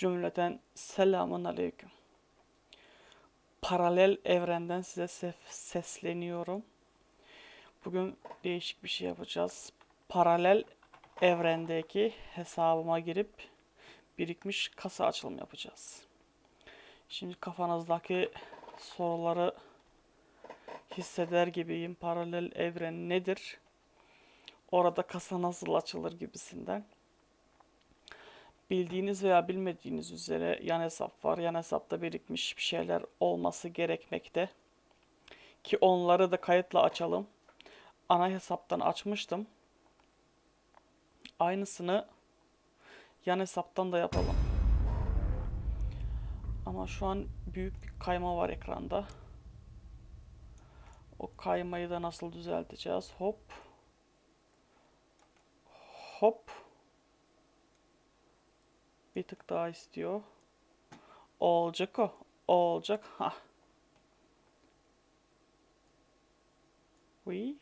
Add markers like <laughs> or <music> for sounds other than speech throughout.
Cümleten selamun aleyküm. Paralel evrenden size sesleniyorum. Bugün değişik bir şey yapacağız. Paralel evrendeki hesabıma girip birikmiş kasa açılımı yapacağız. Şimdi kafanızdaki soruları hisseder gibiyim. Paralel evren nedir? Orada kasa nasıl açılır gibisinden. Bildiğiniz veya bilmediğiniz üzere yan hesap var. Yan hesapta birikmiş bir şeyler olması gerekmekte. Ki onları da kayıtla açalım. Ana hesaptan açmıştım. Aynısını yan hesaptan da yapalım. Ama şu an büyük bir kayma var ekranda. O kaymayı da nasıl düzelteceğiz? Hop. Hop. Bir tık daha istiyor. Olacak o. Olacak. Ha. Oui.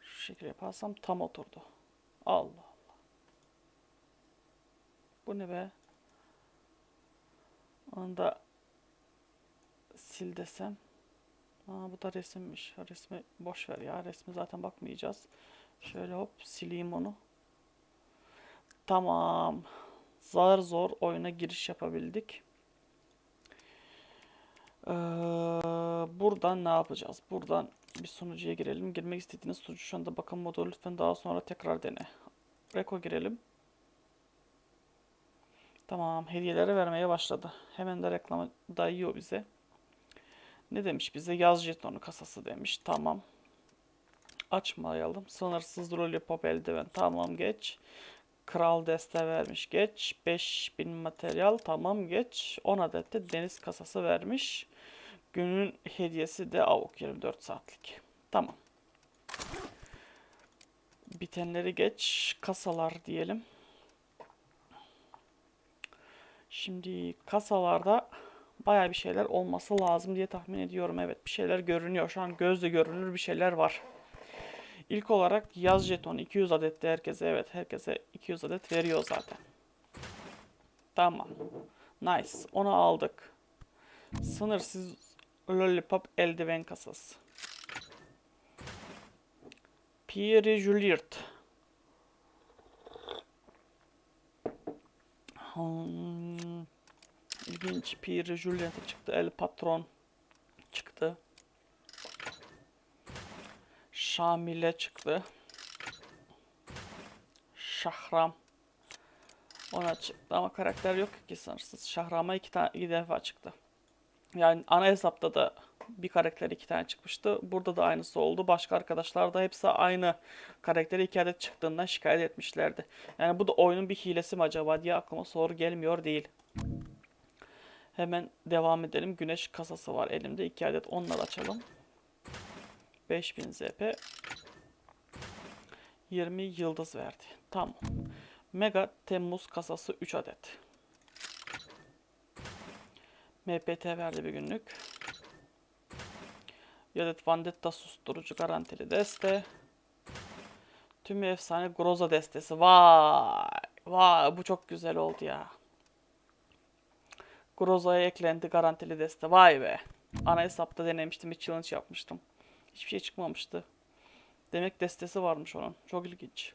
Şu şekilde yaparsam tam oturdu. Allah Allah. Bu ne be? Onu da sil desem. Aa, bu da resimmiş. Resmi boş ver ya. Resmi zaten bakmayacağız. Şöyle hop sileyim onu. Tamam. Zar zor oyuna giriş yapabildik. Ee, buradan ne yapacağız? Buradan bir sunucuya girelim. Girmek istediğiniz sunucu şu anda bakım modu lütfen daha sonra tekrar dene. Reko girelim. Tamam, hediyeleri vermeye başladı. Hemen de reklamı dayıyor bize. Ne demiş bize? Yaz jetonu kasası demiş. Tamam. Açmayalım. Sınırsız lollipop eldiven. Tamam geç. Kral deste vermiş. Geç. 5000 materyal. Tamam geç. 10 adet de deniz kasası vermiş. Günün hediyesi de avuk 24 saatlik. Tamam. Bitenleri geç. Kasalar diyelim. Şimdi kasalarda baya bir şeyler olması lazım diye tahmin ediyorum. Evet bir şeyler görünüyor. Şu an gözle görünür bir şeyler var. İlk olarak yaz jetonu 200 adet de herkese evet herkese 200 adet veriyor zaten. Tamam. Nice. Onu aldık. Sınırsız lollipop eldiven kasası. Pierre Juliet. Hmm. İlginç. Pierre Juliet çıktı. El Patron çıktı. Şamile çıktı. Şahram. Ona çıktı ama karakter yok ki sınırsız. Şahram'a iki, tane, iki defa çıktı. Yani ana hesapta da bir karakter iki tane çıkmıştı. Burada da aynısı oldu. Başka arkadaşlar da hepsi aynı karakteri iki adet çıktığından şikayet etmişlerdi. Yani bu da oyunun bir hilesi mi acaba diye aklıma soru gelmiyor değil. Hemen devam edelim. Güneş kasası var elimde. iki adet onları açalım. 5000 ZP 20 yıldız verdi. Tamam. Mega Temmuz kasası 3 adet. MPT verdi bir günlük. Bir adet Vandetta susturucu garantili deste. Tüm efsane Groza destesi. Vay! Vay! Bu çok güzel oldu ya. Groza'ya eklendi garantili deste. Vay be! Ana hesapta denemiştim. Bir challenge yapmıştım. Hiçbir şey çıkmamıştı. Demek destesi varmış onun. Çok ilginç.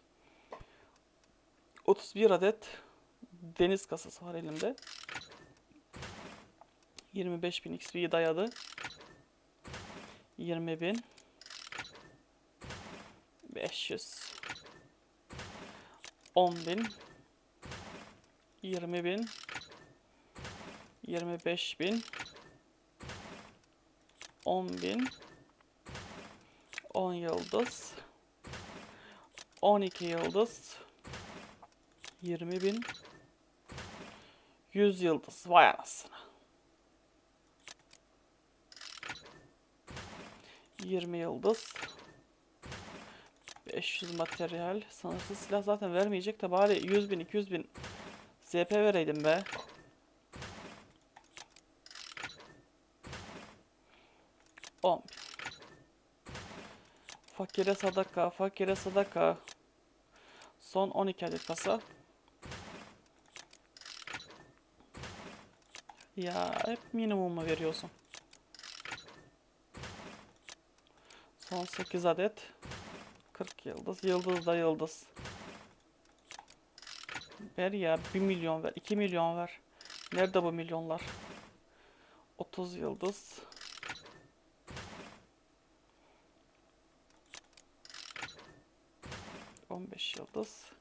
31 adet deniz kasası var elimde. 25.000 XP'yi dayadı. 20.000 500 10.000 20.000 25.000 10.000 10 yıldız 12 yıldız 20 bin 100 yıldız. Vay anasını. 20 yıldız 500 materyal. Sınırsız silah zaten vermeyecek de bari 100 bin 200 bin ZP vereydim be. 10 Fakire sadaka, fakire sadaka. Son 12 adet kasa. Ya hep minimum mu veriyorsun? Son 8 adet. 40 yıldız. Yıldız da yıldız. Ver ya 1 milyon ver. 2 milyon ver. Nerede bu milyonlar? 30 yıldız. On beş yıldız.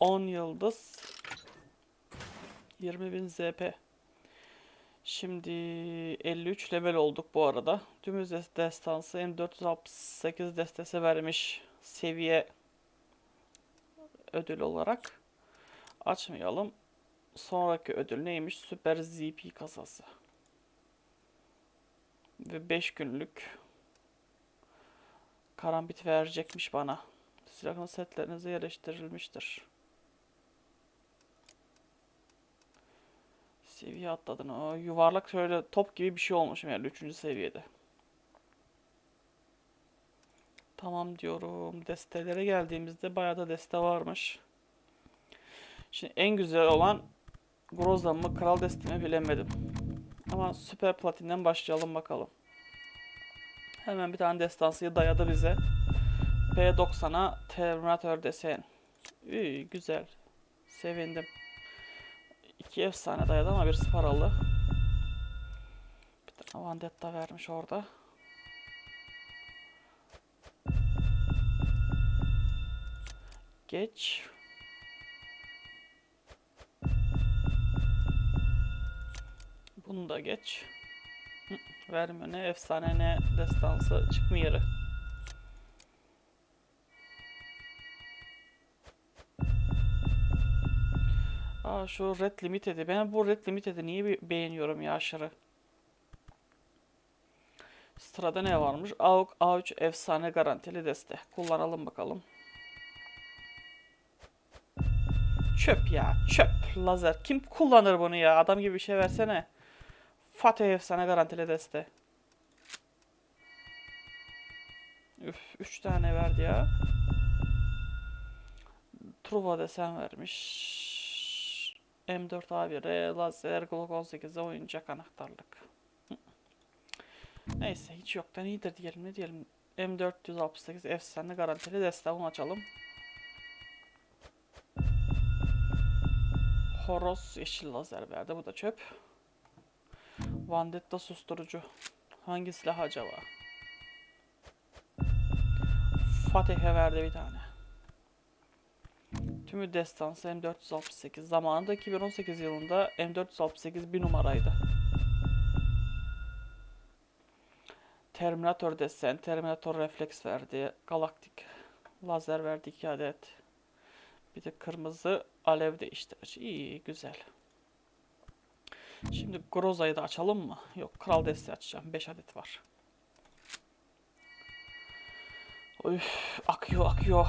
10 yıldız. 20.000 ZP. Şimdi 53 level olduk bu arada. Des- destansı M468 destesi vermiş seviye ödül olarak. Açmayalım. Sonraki ödül neymiş? Süper ZP kasası. Ve 5 günlük karambit verecekmiş bana. Silahın setlerinize yerleştirilmiştir. Seviye atladın. O yuvarlak şöyle top gibi bir şey olmuşum yani 3. seviyede. Tamam diyorum. Destelere geldiğimizde bayağı da deste varmış. Şimdi en güzel olan Groza mı Kral Desti mi bilemedim. Ama Süper Platin'den başlayalım bakalım. Hemen bir tane destansıyı dayadı bize. P90'a Terminator desen. İyi, güzel. Sevindim. İki efsane dayadı ama birisi paralı. Bir tane Vandetta vermiş orada. Geç. Bunu da geç. Vermiyor ne efsane ne destansı çıkmıyor. Aa şu Red Limited'i. Ben bu Red Limited'i niye be- beğeniyorum ya aşırı. Sırada ne varmış? AUK A3 efsane garantili deste. Kullanalım bakalım. Çöp ya çöp. Lazer. Kim kullanır bunu ya? Adam gibi bir şey versene. Fatih efsane garantili deste. Üf, 3 tane verdi ya. Truva desen vermiş. M4A1'e lazer Glock 18'e oyuncak anahtarlık. Neyse hiç yoktan iyidir diyelim ne diyelim. M468 efsane garantili deste onu açalım. Horos yeşil lazer verdi bu da çöp. Vandetta susturucu. Hangi silah acaba? Fatih'e verdi bir tane. Tümü destansı M468. Zamanında 2018 yılında M468 bir numaraydı. Terminator desen, Terminator refleks verdi. Galaktik lazer verdi 2 adet. Bir de kırmızı alev değiştirici. İyi, güzel. Şimdi Groza'yı da açalım mı? Yok, Kral Desteği açacağım. 5 adet var. Üf, akıyor akıyor.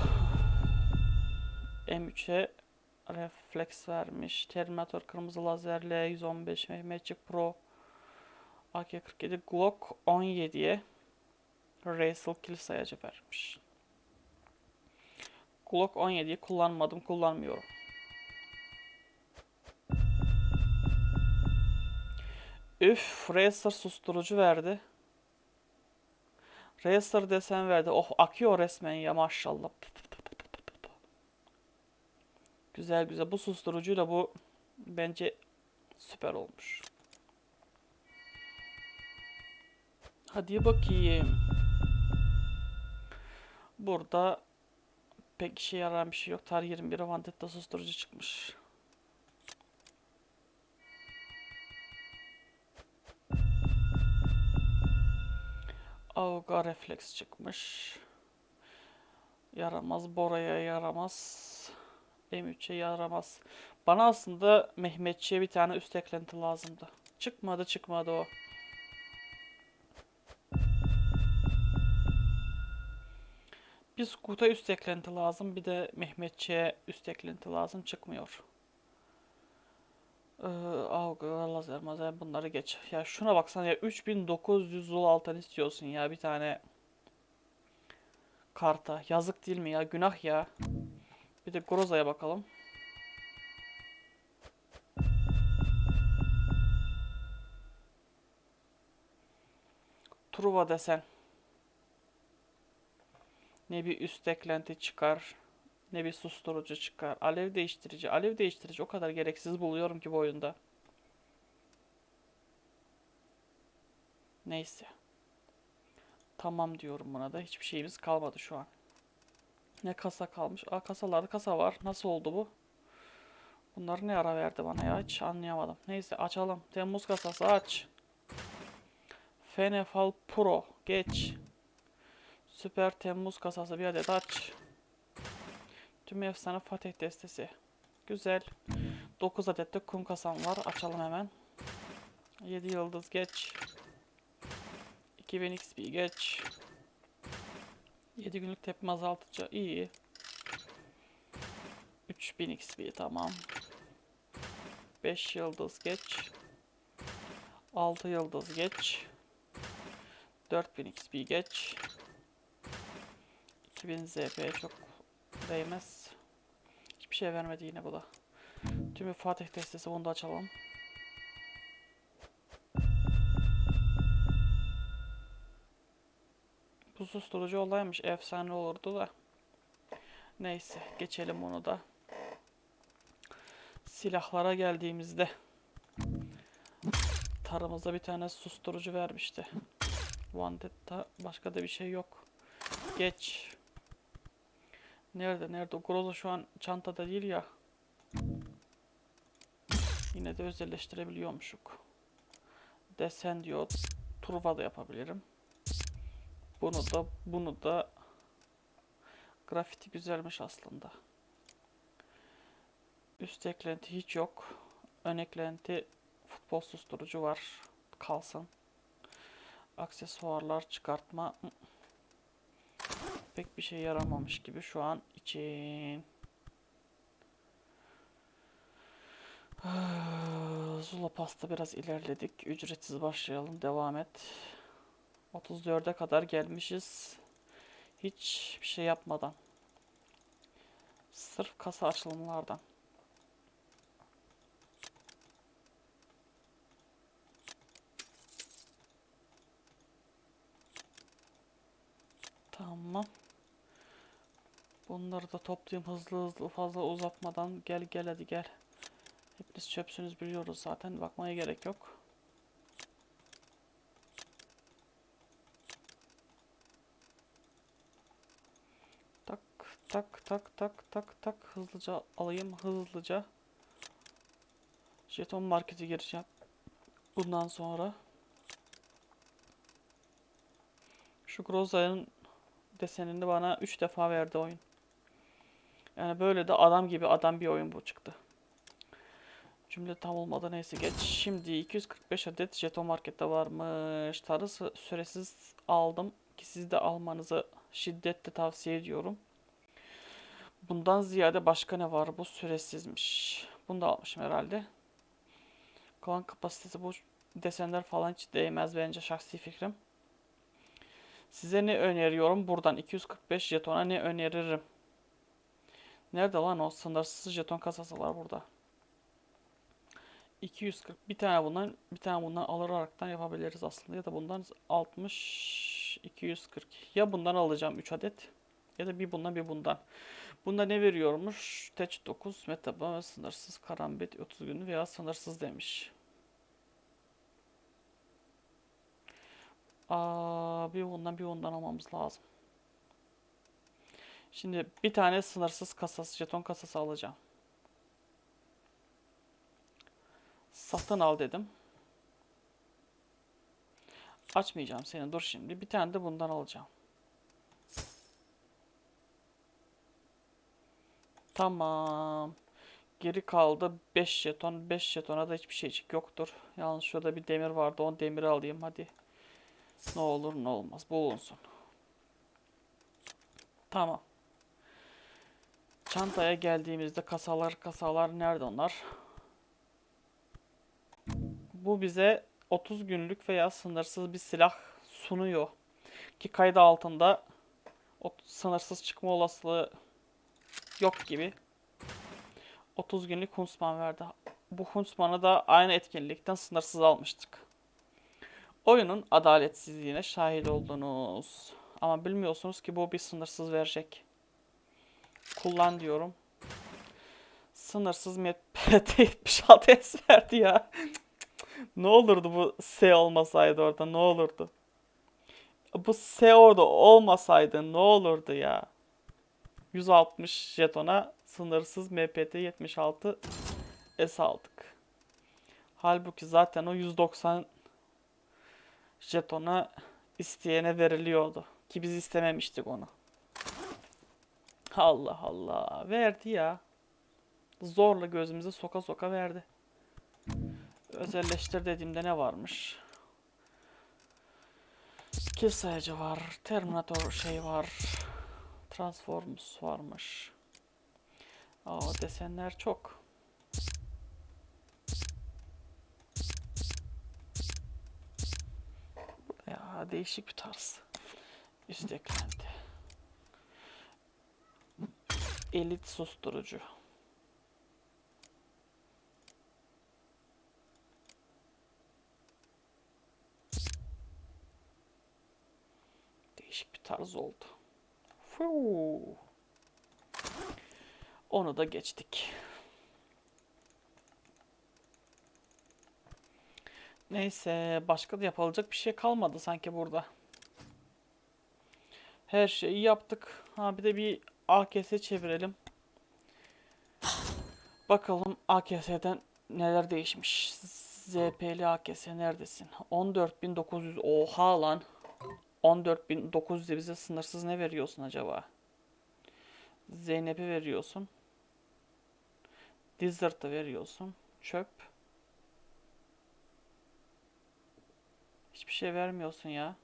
M3'e refleks vermiş. Terminator kırmızı lazerle 115 Mehmetçik Pro AK-47 Glock 17'ye Razel kill sayacı vermiş. Glock 17'yi kullanmadım, kullanmıyorum. Üf, Razer susturucu verdi. Razer desen verdi. Oh akıyor resmen ya maşallah. Güzel güzel. Bu susturucuyla bu bence süper olmuş. Hadi bakayım. Burada pek işe yarayan bir şey yok. Tar 21 Vandetta susturucu çıkmış. Auga refleks çıkmış. Yaramaz. Bora'ya yaramaz. M3'e yaramaz. Bana aslında Mehmetçi'ye bir tane üst eklenti lazımdı. Çıkmadı çıkmadı o. Bir Scoot'a üst eklenti lazım. Bir de Mehmetçi'ye üst eklenti lazım. Çıkmıyor. Ee, Avgalar lazer mazer bunları geç. Ya şuna baksana ya 3900 dolu altın istiyorsun ya bir tane karta. Yazık değil mi ya? Günah ya. Bir de Groza'ya bakalım. Truva desen. Ne bir üst eklenti çıkar. Ne bir susturucu çıkar. Alev değiştirici. Alev değiştirici o kadar gereksiz buluyorum ki bu oyunda. Neyse. Tamam diyorum buna da. Hiçbir şeyimiz kalmadı şu an. Ne kasa kalmış? Aa kasalarda kasa var. Nasıl oldu bu? Bunları ne ara verdi bana ya? Hiç anlayamadım. Neyse açalım. Temmuz kasası aç. Fenefal Pro. Geç. Süper Temmuz kasası bir adet aç. Tüm efsane Fatih destesi. Güzel. 9 adet de kum kasam var. Açalım hemen. 7 yıldız geç. 2000 XP geç. 7 günlük tepkim azaltıcı iyi. 3000 XP tamam. 5 yıldız geç. 6 yıldız geç. 4000 XP geç. 2000 ZP çok değmez. Hiçbir şey vermedi yine bu da. Tümü Fatih destesi bunu da açalım. Bu susturucu olaymış. Efsane olurdu da. Neyse geçelim onu da. Silahlara geldiğimizde tarımızda bir tane susturucu vermişti. Vandetta başka da bir şey yok. Geç. Nerede nerede? Groza şu an çantada değil ya. Yine de özelleştirebiliyormuşuk. Desen diyor. Turva da yapabilirim. Bunu da bunu da grafiti güzelmiş aslında. Üst eklenti hiç yok. Ön eklenti futbol susturucu var. Kalsın. Aksesuarlar çıkartma. Pek bir şey yaramamış gibi şu an için. <sighs> Zula pasta biraz ilerledik. Ücretsiz başlayalım. Devam et. 34'e kadar gelmişiz. Hiç bir şey yapmadan. Sırf kasa açılımlardan. Tamam. Bunları da toplayayım hızlı hızlı fazla uzatmadan. Gel gel hadi gel. Hepiniz çöpsünüz biliyoruz zaten. Bakmaya gerek yok. Tak tak tak tak tak tak hızlıca alayım hızlıca. Jeton markete gireceğim. Bundan sonra. Şu Groza'nın desenini bana 3 defa verdi oyun. Yani böyle de adam gibi adam bir oyun bu çıktı. Cümle tam olmadı neyse geç. Şimdi 245 adet jeton markette varmış. Tarı süresiz aldım ki siz de almanızı şiddetle tavsiye ediyorum. Bundan ziyade başka ne var? Bu süresizmiş. Bunu da almışım herhalde. Kalan kapasitesi bu desenler falan hiç değmez bence şahsi fikrim. Size ne öneriyorum? Buradan 245 jetona ne öneririm? Nerede lan o sınırsız jeton kasası var burada. 240 bir tane bundan bir tane bundan alaraktan yapabiliriz aslında ya da bundan 60 240 ya bundan alacağım 3 adet ya da bir bundan bir bundan. Bunda ne veriyormuş? Teç 9 metaba sınırsız karambit 30 gün veya sınırsız demiş. Aa, bir bundan bir bundan almamız lazım. Şimdi bir tane sınırsız kasası, jeton kasası alacağım. Satın al dedim. Açmayacağım seni. Dur şimdi. Bir tane de bundan alacağım. Tamam. Geri kaldı 5 jeton. 5 jetona da hiçbir şeycik yoktur. Yalnız şurada bir demir vardı. O demiri alayım hadi. Ne olur ne olmaz. Bulunsun. Tamam. Çantaya geldiğimizde kasalar kasalar nerede onlar? Bu bize 30 günlük veya sınırsız bir silah sunuyor. Ki kaydı altında o sınırsız çıkma olasılığı yok gibi. 30 günlük Huntsman verdi. Bu Huntsman'ı da aynı etkinlikten sınırsız almıştık. Oyunun adaletsizliğine şahit oldunuz. Ama bilmiyorsunuz ki bu bir sınırsız verecek. Kullan diyorum. Sınırsız MT76S <laughs> verdi ya. ne olurdu bu S olmasaydı orada ne olurdu? Bu S orada olmasaydı ne olurdu ya? 160 jetona sınırsız MPT 76 S aldık. Halbuki zaten o 190 jetona isteyene veriliyordu. Ki biz istememiştik onu. Allah Allah. Verdi ya. Zorla gözümüze soka soka verdi. Özelleştir dediğimde ne varmış? Kill sayacı var. Terminator şey var. Transformers varmış. Aa desenler çok. Ya değişik bir tarz. Üst eklenti. Elit susturucu. Değişik bir tarz oldu. Fuu. Onu da geçtik. Neyse başka da yapılacak bir şey kalmadı sanki burada. Her şeyi yaptık. Ha bir de bir AKS çevirelim. Bakalım AKS'den neler değişmiş. ZP'li AKS neredesin? 14.900 oha lan. 14.900'de bize sınırsız ne veriyorsun acaba? Zeynep'i veriyorsun. Desert'ı veriyorsun. Çöp. Hiçbir şey vermiyorsun ya.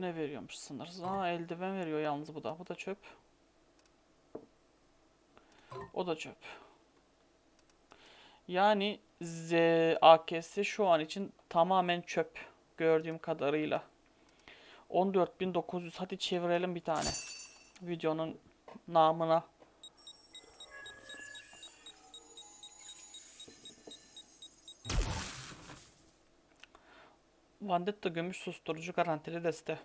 Bu ne veriyormuş sınırsız? Aa eldiven veriyor yalnız bu da. Bu da çöp. O da çöp. Yani Z AKS şu an için tamamen çöp gördüğüm kadarıyla. 14.900 hadi çevirelim bir tane. Videonun namına. Vandetta gümüş susturucu garantili deste.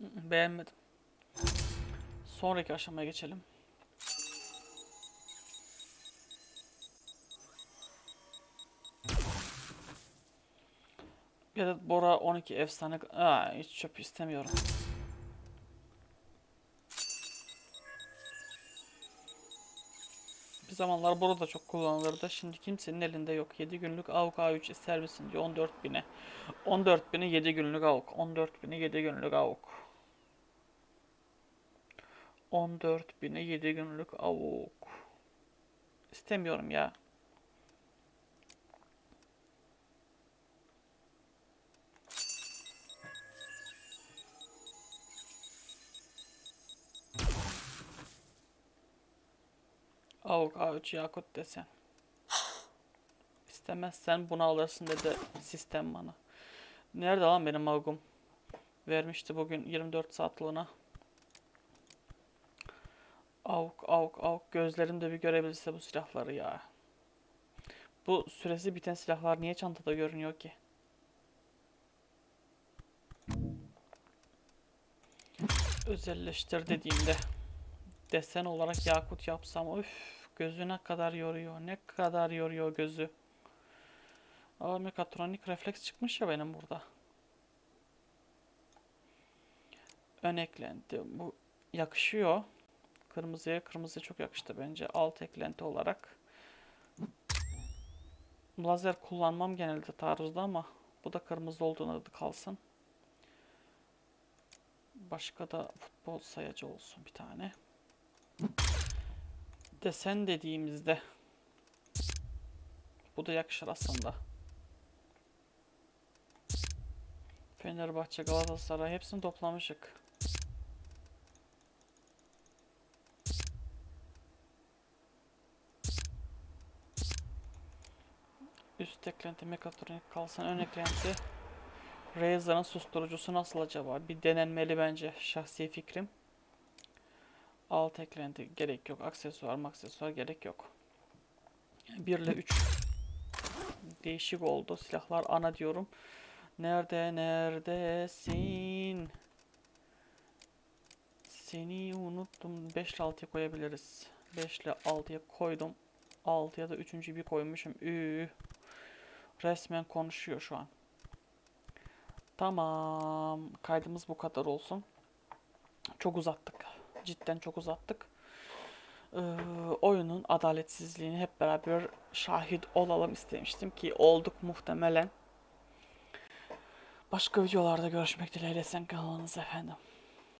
Beğenmedim. Sonraki aşamaya geçelim. Bir adet Bora 12 efsane... Aa, hiç çöp istemiyorum. Zamanlar Bora da çok kullanılırdı. Şimdi kimsenin elinde yok. 7 günlük AUK A3 ister misin diyor 14 bine. 14 bine 7 günlük AUK. 14 bine 7 günlük AUK. 14 bine 7 günlük AUK. İstemiyorum ya. Avuk A3 Yakut desen. İstemezsen bunu alırsın dedi sistem bana. Nerede lan benim avgum? Vermişti bugün 24 saatlığına. Avuk avuk avuk gözlerim de bir görebilse bu silahları ya. Bu süresi biten silahlar niye çantada görünüyor ki? Özelleştir dediğimde desen olarak yakut yapsam üf gözü ne kadar yoruyor ne kadar yoruyor gözü. Aa mekatronik refleks çıkmış ya benim burada. Ön eklenti bu yakışıyor. Kırmızıya kırmızı çok yakıştı bence alt eklenti olarak. Lazer kullanmam genelde taarruzda ama bu da kırmızı olduğuna adı kalsın. Başka da futbol sayacı olsun bir tane. Desen dediğimizde bu da yakışır aslında. Fenerbahçe, Galatasaray hepsini toplamışık. Üst eklenti mekatronik kalsın ön eklenti. Razer'ın susturucusu nasıl acaba? Bir denenmeli bence şahsi fikrim. Alt eklenti gerek yok. Aksesuar aksesuar gerek yok. 1 ile 3 değişik oldu. Silahlar ana diyorum. Nerede neredesin? Seni unuttum. 5 ile 6'ya koyabiliriz. 5 ile 6'ya koydum. 6'ya da 3. bir koymuşum. Üü. Resmen konuşuyor şu an. Tamam. Kaydımız bu kadar olsun. Çok uzattık. Cidden çok uzattık. Ee, oyunun adaletsizliğini hep beraber şahit olalım istemiştim ki olduk muhtemelen. Başka videolarda görüşmek dileğiyle sen kalınız efendim.